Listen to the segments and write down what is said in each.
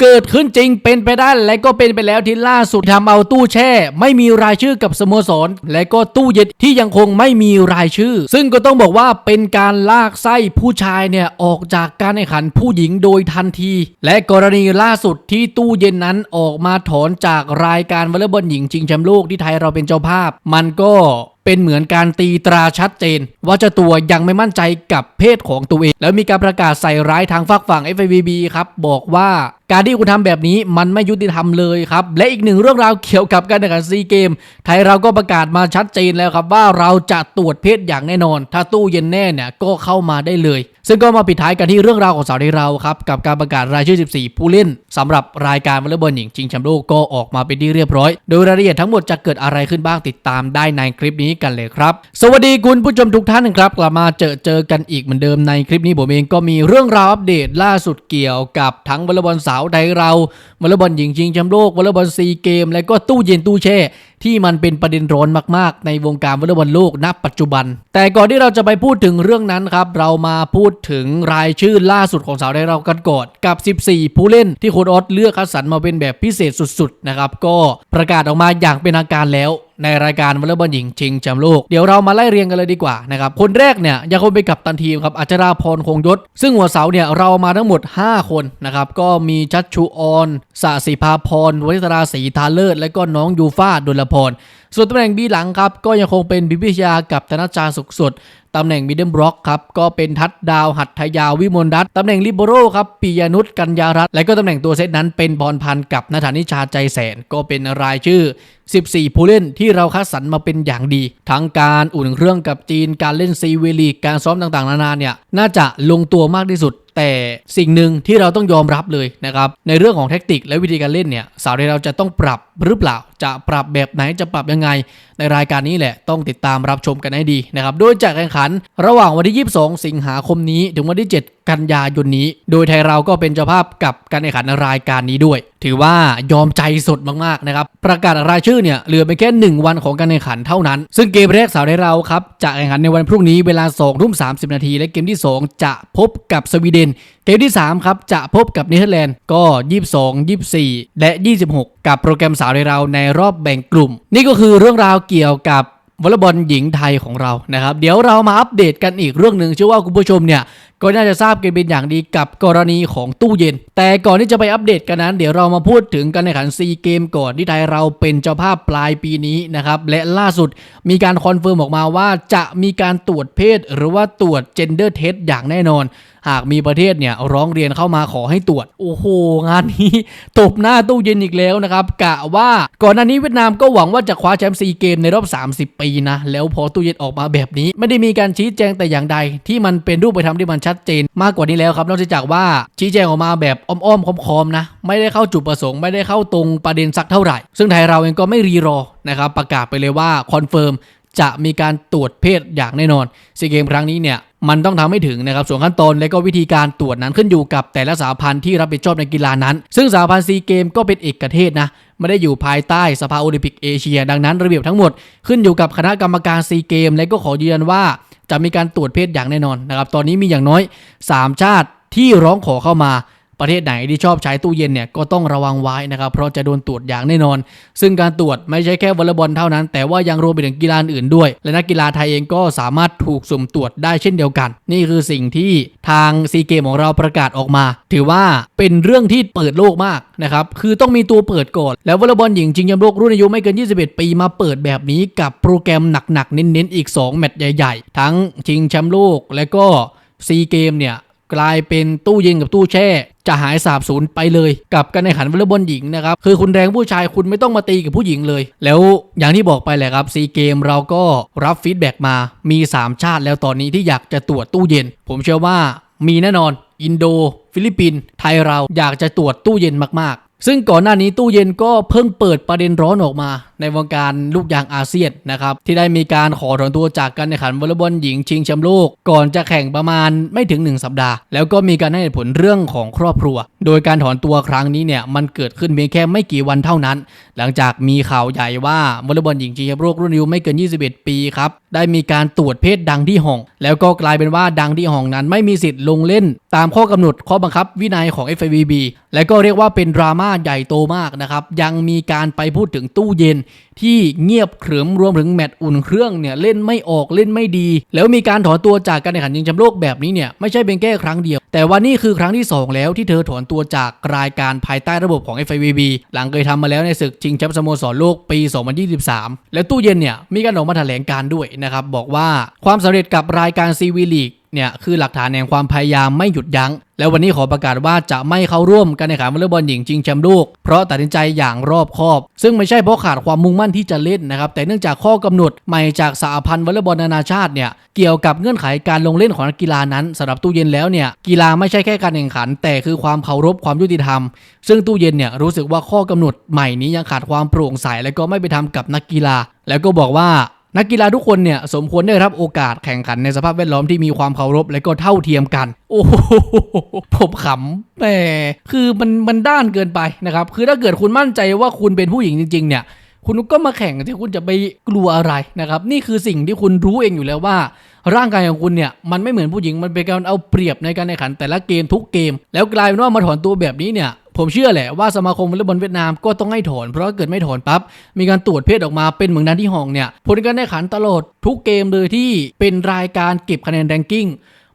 เกิดขึ้นจริงเป็นไปได้และก็เป็นไปแล้วที่ล่าสุดทำเอาตู้แช่ ไม่มีรายชื่อกับสโมสร และก็ตู้เย็นที่ยังคงไม่มีรายชื่อ ซึ่งก็ต้องบอกว่าเป็นการลากไส้ผู้ชายเนี่ยออกจากการแข่งขันผู้หญิงโดยทันที และกรณีล่าสุดที่ตู้เย็นนั้นออกมาถอนจากรายการวอลเลย์บอลหญิงชิงแชมป์โลกที่ไทยเราเป็นเจ้าภาพ มันก็ เป็นเหมือนการตีตราชัดเจน ว่าเจ้าตัวยังไม่มั่นใจกับเพศของตัวเอง แล้วมีการประกาศใส่ร้ายทางฝักฝั่ง FIVB ครับบอกว่าการที่คุณทำแบบนี้มันไม่ยุติธรรมเลยครับ และอีกหนึ่งเรื่องราวเกี่ยวกับการแข่งขันซีเกม ไทยเราก็ประกาศมาชัดเจนแล้วครับว่าเราจะตรวจเพศอย่างแน่นอน ถ้าตู้เย็นแน่เนี่ยก็เข้ามาได้เลย ซึ่งก็มาปิดท้ายกันที่เรื่องราวของสาวไทยเราครับกับการประกาศรายชื่อ 14 ผู้เล่นสำหรับรายการวอลเลย์บอลหญิงชิงแชมป์โลกก็ออกมาเป็นที่เรียบร้อย โดยรายละเอียดทั้งหมดจะเกิดอะไรขึ้นบ้างติดตามได้ในคลิปนี้กันเลยครับ สวัสดีคุณผู้ชมทุกท่านครับ กลับมาเจอเจอกันอีกเหมือนเดิมในคลิปนี้ผมเองก็มีเรื่องราวอัปเดตล่าสุดเกี่ยวกับทั้งวอลเลย์บอลสาวไทยเราวอลเลย์บอลหญิงชิงแชมป์โลกวอลเลย์บอลซีเกม และก็ตู้เย็นตู้แช่ที่มันเป็นประเด็นร้อนมากๆ ในวงการวอลเลย์บอลโลกณปัจจุบัน แต่ก่อนที่เราจะไปพูดถึงเรื่องนั้นครับเรามาพูดถึงรายชื่อล่าสุดของสาวไทยเรากันก่อนกับ 14 ผู้เล่นที่โค้ชออสเลือกคัดสรรมาเป็นแบบพิเศษสุดๆนะครับก็ประกาศออกมาอย่างเป็นทางการแล้วในรายการวอลเลย์บอลหญิงชิงแชมป์โลก เดี๋ยวเรามาไล่เรียงกันเลยดีกว่านะครับ คนแรกเนี่ยยังคงเป็นกัปตันทีมครับอัจราพรคงยศ ซึ่งหัวเสาเนี่ยเรามาทั้งหมด 5 คนนะครับ ก็มีชัชชูออนสศิภาพรวณิตราศรีทาเลิศและก็น้องยูฟาดุลพร ส่วนตำแหน่งบีหลังครับ ก็ยังคงเป็นบิพิชยากับธนชาสุขสดตำแหน่งมิดเดิลบล็อกครับ ก็เป็นทัดดาวหัตถยาวิมลรัตน์ตำแหน่งลิเบโรครับปิยนุชกัญญารัตและก็ตำแหน่งตัวเซตนั้นเป็นพรพันกับนาธานิชาใจแสน ก็เป็นรายชื่อ 14 ผู้เล่นที่เราคัดสรรมาเป็นอย่างดี ทั้งการอุ่นเครื่องกับจีนการเล่นซีเวลีกการซ้อมต่างๆ นานาเนี่ยน่าจะลงตัวมากที่สุดแต่สิ่งหนึ่งที่เราต้องยอมรับเลยนะครับในเรื่องของแท็กติกและวิธีการเล่นเนี่ยสาวไทยเราจะต้องปรับหรือเปล่าจะปรับแบบไหนจะปรับยังไง ในรายการนี้แหละต้องติดตามรับชมกันให้ดีนะครับโดยจะแข่งขันระหว่างวันที่ 22 สิงหาคมนี้ ถึงวันที่ 7 กันยายนนี้ โดยไทยเราก็เป็นเจ้าภาพกับการแข่งขันรายการนี้ด้วย ถือว่ายอมใจสดมากๆนะครับประกาศรายชื่อเนี่ยเหลือไปแค่ 1 วันของการแข่งขันเท่านั้น ซึ่งเกมแรกสาวไทยเราครับจะแข่งขันในวันพรุ่งนี้เวลา2ทุ่ม30 นาทีและเกมที่ 2 จะพบกับสวีเดนเกมที่ 3 ครับ จะพบกับเนเธอร์แลนด์ก็ 22 24 และ 26 กับโปรแกรมสาวในเราในรอบแบ่งกลุ่ม นี่ก็คือเรื่องราวเกี่ยวกับวอลเลย์บอลหญิงไทยของเรานะครับ เดี๋ยวเรามาอัปเดตกันอีกเรื่องหนึ่งเชื่อว่าคุณผู้ชมเนี่ยก็น่าจะทราบกันเป็นอย่างดีกับกรณีของตู้เย็น แต่ก่อนที่จะไปอัปเดตกันนั้น เดี๋ยวเรามาพูดถึงการแข่งขันซีเกมก่อนที่ไทยเราเป็นเจ้าภาพปลายปีนี้นะครับและล่าสุดมีการคอนเฟิร์มออกมาว่าจะมีการตรวจเพศ หรือว่าตรวจ gender test อย่างแน่นอน หากมีประเทศเนี่ยร้องเรียนเข้ามาขอให้ตรวจ โอ้โห งานนี้ตบหน้าตู้เย็นอีกแล้วนะครับ กะว่าก่อนหน้านี้เวียดนามก็หวังว่าจะคว้าแชมป์ซีเกมในรอบ 30 ปีนะ แล้วพอตู้เย็นออกมาแบบนี้ ไม่ได้มีการชี้แจงแต่อย่างใด ที่มันเป็นรูปธรรมที่มันชัดเจน มากกว่านี้แล้วครับนอกจากว่าชี้แจงออกมาแบบอ้อมๆคอมๆนะไม่ได้เข้าจุดประสงค์ไม่ได้เข้าตรงประเด็นสักเท่าไหร่ ซึ่งไทยเราเองก็ไม่รีรอนะครับประกาศไปเลยว่าคอนเฟิร์มจะมีการตรวจเพศอย่างแน่นอนซีเกมครั้งนี้เนี่ย มันต้องทำให้ถึงนะครับส่วนขั้นตอนและก็วิธีการตรวจนั้นขึ้นอยู่กับแต่ละสาพันธ์ที่รับผิดชอบในกีฬานั้น ซึ่งสาพันธ์ซีเกมก็เป็นเอกเทศนะไม่ได้อยู่ภายใต้สภาโอลิมปิกเอเชีย ดังนั้นระเบียบทั้งหมดขึ้นอยู่กับคณะกรรมการซีเกม และก็ขอยืนยันว่าจะมีการตรวจเพศอย่างแน่นอนนะครับตอนนี้มีอย่างน้อย 3 ชาติที่ร้องขอเข้ามา ประเทศไหนที่ชอบใช้ตู้เย็นเนี่ยก็ต้องระวังไว้นะครับเพราะจะโดนตรวจอย่างแน่นอน ซึ่งการตรวจไม่ใช่แค่วอลเลย์บอลเท่านั้น แต่ว่ายังรวมไปถึงกีฬาอื่นด้วย และนักกีฬาไทยเองก็สามารถถูกสุ่มตรวจได้เช่นเดียวกัน นี่คือสิ่งที่ทางซีเกมของเราประกาศออกมา ถือว่าเป็นเรื่องที่เปิดโลกมากนะครับคือต้องมีตัวเปิดก่อน แล้ววอลเลย์บอลหญิงชิงแชมป์โลกรุ่นอายุไม่เกิน 21 ปีมาเปิดแบบนี้กับโปรแกรมหนักๆเน้นๆอีก 2 แมตช์ใหญ่ ๆ ทั้งชิงแชมป์โลกและก็ซีเกมเนี่ย กลายเป็นตู้เย็นกับตู้แช่ จะหายสาบสูญไปเลย กับการแข่งขันวอลเลย์บอลหญิงนะครับ คือคุณแรงผู้ชายคุณไม่ต้องมาตีกับผู้หญิงเลย แล้วอย่างที่บอกไปแหละครับซีเกมเราก็รับฟีดแบ็กมามี 3 ชาติแล้วตอนนี้ที่อยากจะตรวจตู้เย็น ผมเชื่อว่ามีแน่นอน อินโด ฟิลิปปินส์ไทยเราอยากจะตรวจตู้เย็นมากๆ ซึ่งก่อนหน้านี้ตู้เย็นก็เพิ่งเปิดประเด็นร้อนออกมา ในวงการลูกยางอาเซียนนะครับ ที่ได้มีการขอถอนตัวจากการแข่งขันวอลเลย์บอลหญิงชิงแชมป์โลก ก่อนจะแข่งประมาณไม่ถึง 1 สัปดาห์ แล้วก็มีการให้ผลเรื่องของครอบครัวโดยการถอนตัวครั้งนี้เนี่ยมันเกิดขึ้นเพียงแค่ไม่กี่วันเท่านั้น หลังจากมีข่าวใหญ่ว่าวอลเลย์บอลหญิงชิงแชมป์โลกรุ่นอายุไม่เกิน 21 ปีครับ ได้มีการตรวจเพศดังที่ห้อง แล้วก็กลายเป็นว่าดังที่ห้องนั้นไม่มีสิทธิ์ลงเล่น ตามข้อกำหนดข้อบังคับวินัยของ FIVB และก็เรียกว่าเป็นดราม่าใหญ่โตมากนะครับ ยังมีการไปพูดถึงตู้เย็น ที่เงียบขรึมรวมถึงแมตช์อุ่นเครื่องเนี่ยเล่นไม่ออกเล่นไม่ดี แล้วมีการถอนตัวจากการแข่งขันชิงแชมป์โลกแบบนี้เนี่ยไม่ใช่เป็นแค่ครั้งเดียว แต่ว่านี่คือครั้งที่ 2 แล้วที่เธอถอนตัวจากรายการภายใต้ระบบของ FIVB หลังเคยทำมาแล้วในศึกชิงแชมป์สโมสรโลกปี 2023 และตู้เย็นเนี่ยมีการออกมาแถลงการด้วยนะครับบอกว่าความสำเร็จกับรายการซีวีลีก เนี่ยคือหลักฐานแห่งความพยายามไม่หยุดยัง้ง แล้ววันนี้ขอประกาศว่าจะไม่เข้าร่วมการแข่งขันวอลเลย์บอลหญิงชิงแชมป์โลกเพราะตัดสินใจอย่างรอบคอบ ซึ่งไม่ใช่เพราะขาดความมุ่งมั่นที่จะเล่นนะครับ แต่เนื่องจากข้อกำหนดใหม่จากสหพันธ์วอลเลย์บอลนานาชาติเนี่ยเกี่ยวกับเงื่อนไขการลงเล่นของนักกีฬานั้นสำหรับตู้เย็นแล้วเนี่ยกีฬาไม่ใช่แค่การแข่งขัน แต่คือความเคารพความยุติธรรม ซึ่งตู้เย็นเนี่ยรู้สึกว่าข้อกำหนดใหม่นี้ยังขาดความโปร่งใสและก็ไม่ไปนธรรมกับนักกีฬา แล้วก็บอกว่า นักกีฬาทุกคนเนี่ยสมควรได้รับโอกาสแข่งขันในสภาพแวดล้อมที่มีความเคารพและก็เท่าเทียมกัน โอ้โหผมขำแหมคือมันมันด้านเกินไปนะครับคือถ้าเกิดคุณมั่นใจว่าคุณเป็นผู้หญิงจริง ๆ เนี่ยคุณก็มาแข่งที่คุณจะไปกลัวอะไรนะครับ นี่คือสิ่งที่คุณรู้เองอยู่แล้วว่า ร่างกายของคุณเนี่ยมันไม่เหมือนผู้หญิงมันเป็นการเอาเปรียบในการแข่งขันแต่ละเกมทุกเกม แล้วกลายเป็นว่ามาถอนตัวแบบนี้เนี่ย ผมเชื่อแหละว่าสมาคมวอลเลย์บอลเวียดนามก็ต้องให้ถอน เพราะถ้าเกิดไม่ถอนปั๊บมีการตรวจเพศออกมาเป็นเหมือนนั้นที่ห้องเนี่ยผลการแข่งขันตลอดทุกเกมเลยที่เป็นรายการเก็บคะแนนแรงกิ้ง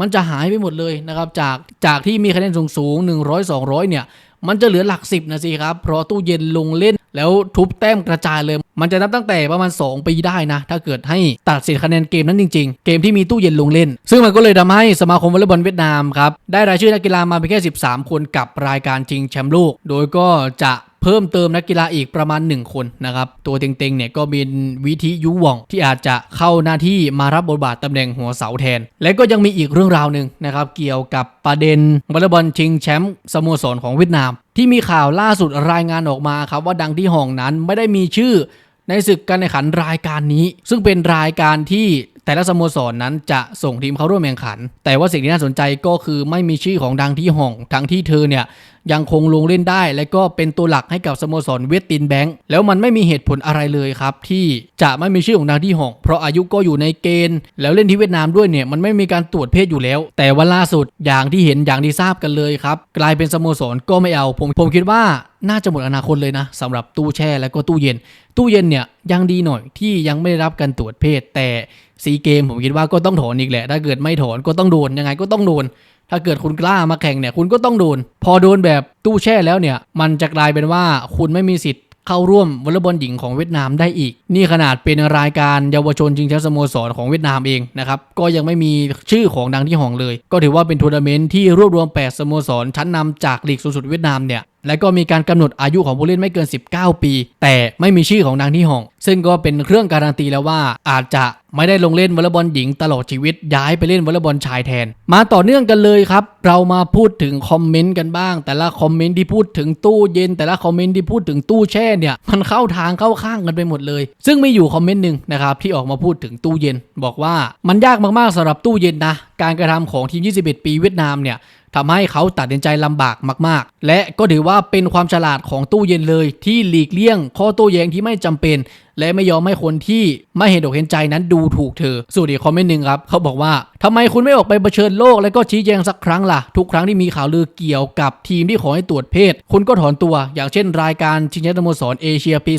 มันจะหายไปหมดเลยนะครับจากจากที่มีคะแนนสูงสูง100 200 เนี่ย มันจะเหลือหลักสิบนะสิครับ เพราะตู้เย็นลงเล่นแล้วทุบแต้มกระจายเลย มันจะนับตั้งแต่ประมาณ 2 ปีได้นะ ถ้าเกิดให้ตัดสินคะแนนเกมนั้นจริง ๆ เกมที่มีตู้เย็นลงเล่น ซึ่งมันก็เลยทำให้สมาคมวอลเลย์บอลเวียดนามครับ ได้รายชื่อนักกีฬามาเพียงแค่ 13 คนกับรายการชิงแชมป์โลก โดยก็จะ เพิ่มเติมนักกีฬาอีกประมาณ 1 คนนะครับ ตัวเต็งๆเนี่ยก็เป็นวิธิยุว่องที่อาจจะเข้าหน้าที่มารับบทบาทตำแหน่งหัวเสาแทน และก็ยังมีอีกเรื่องราวหนึ่งนะครับเกี่ยวกับประเด็นวอลเลย์บอลชิงแชมป์สโมสรของเวียดนาม ที่มีข่าวล่าสุดรายงานออกมาครับว่าดังที่ห้องนั้นไม่ได้มีชื่อ ในศึกการแข่งขันรายการนี้ ซึ่งเป็นรายการที่แต่ละสโมสรนนั้นจะส่งทีมเข้าร่วมแข่งขัน แต่ว่าสิ่งที่น่าสนใจก็คือไม่มีชื่อของดังที่ห้อง ทั้งที่เธอเนี่ย ยังคงลงเล่นได้ และก็เป็นตัวหลักให้กับสโมสรเวสตินแบงค์แล้วมันไม่มีเหตุผลอะไรเลยครับที่จะไม่มีชื่อของดังที่ห้องเพราะอายุก็อยู่ในเกณฑ์ แล้วเล่นที่เวียดนามด้วยเนี่ยมันไม่มีการตรวจเพศอยู่แล้ว แต่ว่าล่าสุดอย่างที่เห็นอย่างที่ทราบกันเลยครับกลายเป็นสโมสรก็ไม่เอาผมผมคิดว่าน่าจะหมดอนาคตเลยนะสำหรับตู้แช่และก็ตู้เย็น ตู้เย็นเนี่ยยังดีหน่อยที่ยังไม่ได้รับการตรวจเพศ แต่ซีเกมผมคิดว่าก็ต้องถอนอีกแหละ ถ้าเกิดไม่ถอนก็ต้องโดนยังไงก็ต้องโดน ถ้าเกิดคุณกล้ามาแข่งเนี่ยคุณก็ต้องโดน พอโดนแบบตู้แช่แล้วเนี่ย มันจะกลายเป็นว่าคุณไม่มีสิทธิ์เข้าร่วมวอลเลย์บอลหญิงของเวียดนามได้อีก นี่ขนาดเป็นรายการเยาวชนชิงแชมป์สโมสรของเวียดนามเองนะครับ ก็ยังไม่มีชื่อของดังที่ห้องเลย ก็ถือว่าเป็นทัวร์นาเมนต์ที่รวบรวม 8 สโมสรชั้นนำจากลีกสูงสุดเวียดนามเนี่ย และก็มีการกำหนดอายุของผู้เล่นไม่เกิน 19 ปี แต่ไม่มีชื่อของดังที่ห้อง ซึ่งก็เป็นเครื่องการันตีแล้วว่าอาจจะไม่ได้ลงเล่นวอลเลย์บอลหญิงตลอดชีวิตย้ายไปเล่นวอลเลย์บอลชายแทน มาต่อเนื่องกันเลยครับ เรามาพูดถึงคอมเมนต์กันบ้าง แต่ละคอมเมนต์ที่พูดถึงตู้เย็น แต่ละคอมเมนต์ที่พูดถึงตู้แช่เนี่ยมันเข้าทางเข้าข้างกันไปหมดเลย ซึ่งมีอยู่คอมเมนต์หนึ่งนะครับที่ออกมาพูดถึงตู้เย็น บอกว่ามันยากมากๆสำหรับตู้เย็นนะการกระทำของทีม 21 ปีเวียดนามเนี่ย ทำให้เขาตัดสินใจลำบากมาก ๆ และก็ถือว่าเป็นความฉลาดของตู้เย็นเลยที่หลีกเลี่ยงข้อโต้แย้งที่ไม่จำเป็นและไม่ยอมให้คนที่ไม่เห็นอกเห็นใจนั้นดูถูกเธอส่วนอีกคอมเมนต์หนึ่งครับเขาบอกว่าทำไมคุณไม่ออกไปเผชิญโลก และก็ชี้แจงสักครั้งล่ะ ทุกครั้งที่มีข่าวลือเกี่ยวกับทีมที่ขอให้ตรวจเพศ คุณก็ถอนตัว อย่างเช่น รายการชิงแชมป์สโมสรเอเชียปี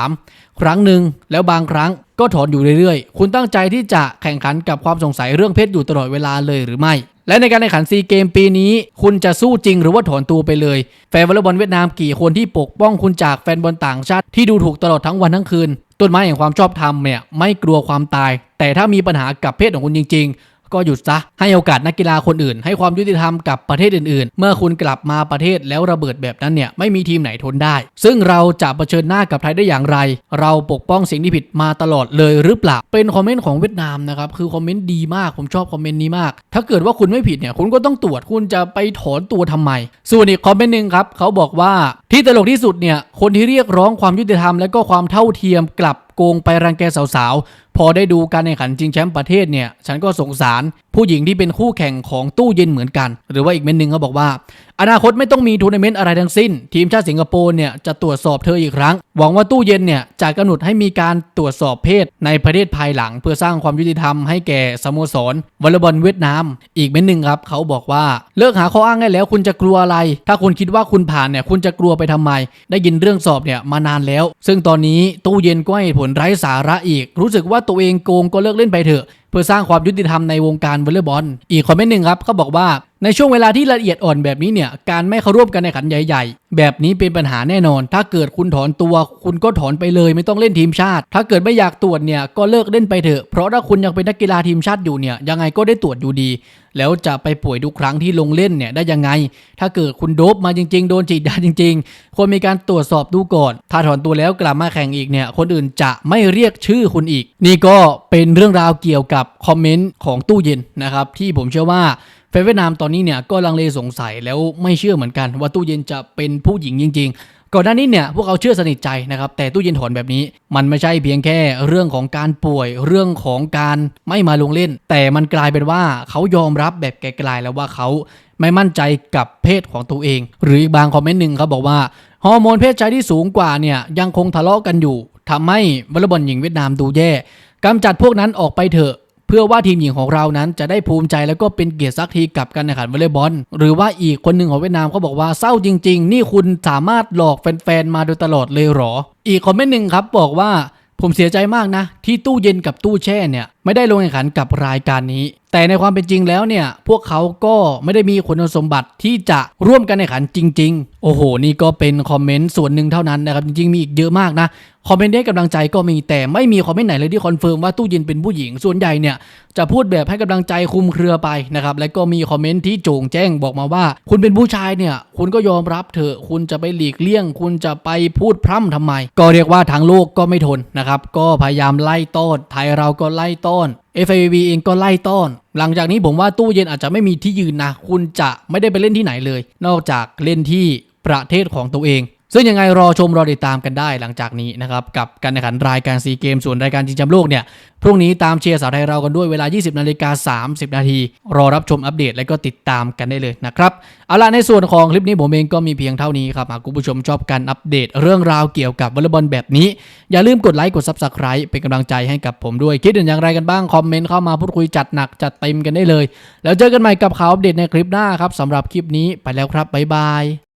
2023 ครั้งหนึ่งแล้วบางครั้งก็ถอนอยู่เรื่อยๆ คุณตั้งใจที่จะแข่งขันกับความสงสัยเรื่องเพศอยู่ตลอดเวลาเลยหรือไม่และในการแข่งขันซีเกมปีนี้ คุณจะสู้จริงหรือว่าถอนตัวไปเลย แฟนวอลเลย์บอลเวียดนามกี่คนที่ปกป้องคุณจากแฟนบอลต่างชาติที่ดูถูกตลอดทั้งวันทั้งคืน ต้นไม้แห่งความชอบธรรมเนี่ยไม่กลัวความตาย แต่ถ้ามีปัญหากับเพศของคุณจริง ก็หยุดซะให้โอกาสนักกีฬาคนอื่น ให้ความยุติธรรมกับประเทศอื่นๆ เมื่อคุณกลับมาประเทศแล้วระเบิดแบบนั้นเนี่ยไม่มีทีมไหนทนได้ ซึ่งเราจะเผชิญหน้ากับไทยได้อย่างไร เราปกป้องสิ่งที่ผิดมาตลอดเลยหรือเปล่าเป็นคอมเมนต์ของเวียดนามนะครับคือคอมเมนต์ดีมากผมชอบคอมเมนต์นี้มาก ถ้าเกิดว่าคุณไม่ผิดเนี่ยคุณก็ต้องตรวจคุณจะไปถอนตัวทำไม ส่วนอีกคอมเมนต์หนึ่งครับเขาบอกว่าที่ตลกที่สุดเนี่ยคนที่เรียกร้องความยุติธรรมและก็ความเท่าเทียมกลับโกงไปรังแกสาวๆ พอได้ดูการแข่งขันจริงแชมป์ประเทศเนี่ย ฉันก็สงสารผู้หญิงที่เป็นคู่แข่งของตู้เย็นเหมือนกัน หรือว่าอีกเมนหนึ่งเขาบอกว่า อนาคตไม่ต้องมีทัวร์นาเมนต์อะไรทั้งสิ้น ทีมชาติสิงคโปร์เนี่ยจะตรวจสอบเธออีกครั้ง หวังว่าตู้เย็นเนี่ยจะกำหนดให้มีการตรวจสอบเพศในประเทศภายหลัง เพื่อสร้างความยุติธรรมให้แก่สโมสรวอลเลย์บอลเวียดนาม อีกเม็ดหนึ่งครับเขาบอกว่าเลิกหาข้ออ้างได้แล้วคุณจะกลัวอะไร ถ้าคุณคิดว่าคุณผ่านเนี่ยคุณจะกลัวไปทำไม ได้ยินเรื่องสอบเนี่ยมานานแล้ว ซึ่งตอนนี้ตู้เย็นก็ให้ผลไร้สาระอีก รู้สึกว่าตัวเองโกงก็เลิกเล่นไปเถอะเพื่อสร้างความยุติธรรมในวงการวอลเลย์บอล อีกคอมเมนต์หนึ่งครับเขาบอกว่า ในช่วงเวลาที่ละเอียดอ่อนแบบนี้เนี่ย การไม่เข้าร่วมกันในขันใหญ่ ๆ แบบนี้เป็นปัญหาแน่นอน ถ้าเกิดคุณถอนตัว คุณก็ถอนไปเลยไม่ต้องเล่นทีมชาติ ถ้าเกิดไม่อยากตรวจเนี่ยก็เลิกเล่นไปเถอะ เพราะถ้าคุณยังเป็นนักกีฬาทีมชาติอยู่เนี่ยยังไงก็ได้ตรวจอยู่ดี แล้วจะไปป่วยทุกครั้งที่ลงเล่นเนี่ยได้ยังไง ถ้าเกิดคุณโดบมาจริง ๆ โดนฉีดยาจริง ๆ ควรมีการตรวจสอบดูก่อน ถ้าถอนตัวแล้วกลับมาแข่งอีกเนี่ยคนอื่นจะไม่เรียกชื่อคุณอีก นี่ก็เป็นเรื่องราวเกี่ยวกับคอมเมนต์ของตู้เย็นนะครับที่ผมเชื่อว่า แฟนเวียดนามตอนนี้เนี่ยก็ลังเลสงสัยแล้วไม่เชื่อเหมือนกัน ว่าตู้เย็นจะเป็นผู้หญิงจริง ๆ ก่อนหน้านี้เนี่ยพวกเขาเชื่อสนิทใจนะครับแต่ตู้เย็นถอนแบบนี้ มันไม่ใช่เพียงแค่เรื่องของการป่วยเรื่องของการไม่มาลงเล่น แต่มันกลายเป็นว่าเขายอมรับแบบไกลๆแล้วว่าเขาไม่มั่นใจกับเพศของตัวเอง หรืออีกบางคอมเมนต์หนึ่งเขาบอกว่าฮอร์โมนเพศชายที่สูงกว่าเนี่ยยังคงทะเลาะกันอยู่ทำให้วอลเลย์บอลหญิงเวียดนามดูแย่กำจัดพวกนั้นออกไปเถอะ พื่อว่าทีมหญิงของเรานั้นจะได้ภูมิใจแล้วก็เป็นเกียรติสักทีกับการแข่งขันวอลเลย์บอลหรือว่าอีกคนหนึ่งของเวียดนามเขาบอกว่าเศร้าจริง ๆ นี่คุณสามารถหลอกแฟนๆมาโดยตลอดเลยหรอ อีกคอมเมนต์หนึ่งครับบอกว่าผมเสียใจมากนะ ที่ตู้เย็นกับตู้แช่เนี่ย ไม่ได้ลงแข่งขันกับรายการนี้ แต่ในความเป็นจริงแล้วเนี่ยพวกเขาก็ไม่ได้มีคุณสมบัติที่จะร่วมกันแข่งขันจริง ๆ โอ้โห นี่ก็เป็นคอมเมนต์ส่วนหนึ่งเท่านั้นนะครับจริงๆมีอีกเยอะมากนะคอมเมนต์ให้กำลังใจก็มีแต่ไม่มีคอมเมนต์ไหนเลยที่คอนเฟิร์มว่าตู้เย็นเป็นผู้หญิงส่วนใหญ่เนี่ยจะพูดแบบให้กำลังใจคุมเครือไปนะครับแล้วก็มีคอมเมนต์ที่โจ่งแจ้งบอกมาว่า คุณเป็นผู้ชายเนี่ย คุณก็ยอมรับเถอะคุณจะไปหลีกเลี่ยง คุณจะไปพูดพร่ำทำไม ก็เรียกว่าทางโลกก็ไม่ทนนะครับก็พยายามไล่ต้อนไทยเราก็ไล่ต้อน FAB เองก็ไล่ต้อน หลังจากนี้ผมว่าตู้เย็นอาจจะไม่มีที่ยืนนะ คุณจะไม่ได้ไปเล่นที่ไหนเลย นอกจากเล่นที่ประเทศของตัวเอง ซึ่งยังไงรอชมรอติดตามกันได้หลังจากนี้นะครับกับการแข่งขันรายการซีเกมส่วนรายการชิงแชมป์โลกเนี่ยพรุ่งนี้ตามเชียร์สาวไทยเรากันด้วยเวลา 20นาฬิกา30 นาที รอรับชมอัปเดตและก็ติดตามกันได้เลยนะครับเอาล่ะในส่วนของคลิปนี้ผมเองก็มีเพียงเท่านี้ครับหากคุณผู้ชมชอบการอัปเดตเรื่องราวเกี่ยวกับวอลเลย์บอลแบบนี้ อย่าลืมกดไลค์กด Subscribe เป็นกำลังใจให้กับผมด้วย คิดเห็นอย่างไรกันบ้างคอมเมนต์เข้ามาพูดคุยจัดหนักจัดเต็มกันได้เลย แล้วเจอกันใหม่กับข่าวอัปเดตในคลิปหน้าครับสำหรับคลิปนี้ไปแล้วครับบ๊ายบาย